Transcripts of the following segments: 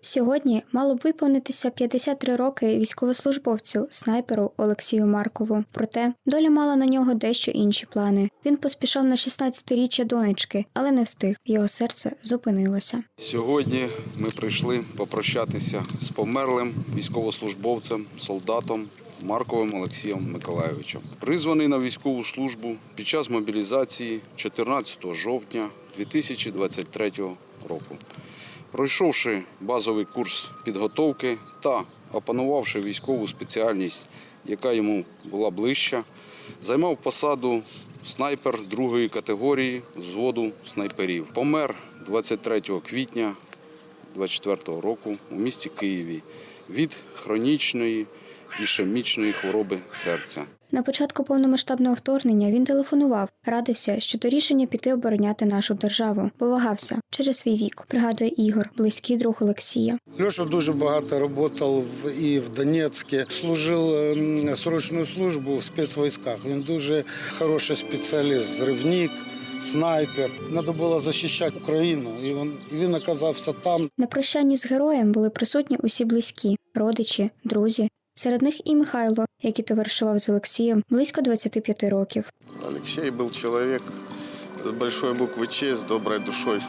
Сьогодні мало б виповнитися 53 роки військовослужбовцю снайперу Олексію Маркову. Проте доля мала на нього дещо інші плани. Він поспішав на 16-річчя донечки, але не встиг. Його серце зупинилося. Сьогодні ми прийшли попрощатися з померлим військовослужбовцем, солдатом Марковим Олексієм Миколайовичем. Призваний на військову службу під час мобілізації 14 жовтня 2023 року. Пройшовши базовий курс підготовки та опанувавши військову спеціальність, яка йому була ближча, займав посаду снайпер другої категорії взводу снайперів. Помер 23 квітня 24 року у місті Києві від хронічної ішемічної хвороби серця. На початку повномасштабного вторгнення він телефонував, радився щодо рішення піти обороняти нашу державу, бо вагався через свій вік. Пригадує Ігор, близький друг Олексія. Льоша дуже багато працював в- і в Донецьку, служив ем, срочну службу в спецвійськах. Він дуже хороший спеціаліст, зривник, снайпер. Треба було захищати Україну, і він, він оказався там. На прощанні з героєм були присутні усі близькі, родичі, друзі. Серед них і Михайло, який товаришував з Олексієм близько 25 років. Алексей был человек с большой буквы Ч, с доброй душой,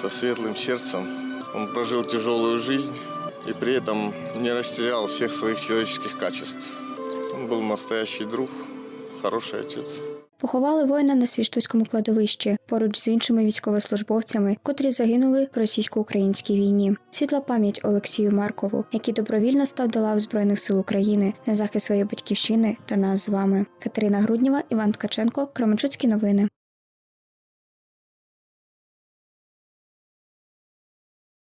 со светлым сердцем. Он прожил тяжелую жизнь и при этом не растерял всех своих человеческих качеств. Он был настоящий друг, хороший отец. Поховали воїна на свіштовському кладовищі поруч з іншими військовослужбовцями, котрі загинули в російсько-українській війні. Світла пам'ять Олексію Маркову, який добровільно став до лав збройних сил України на захист своєї батьківщини та нас з вами. Катерина Грудніва, Іван Ткаченко, Кременчуцькі новини.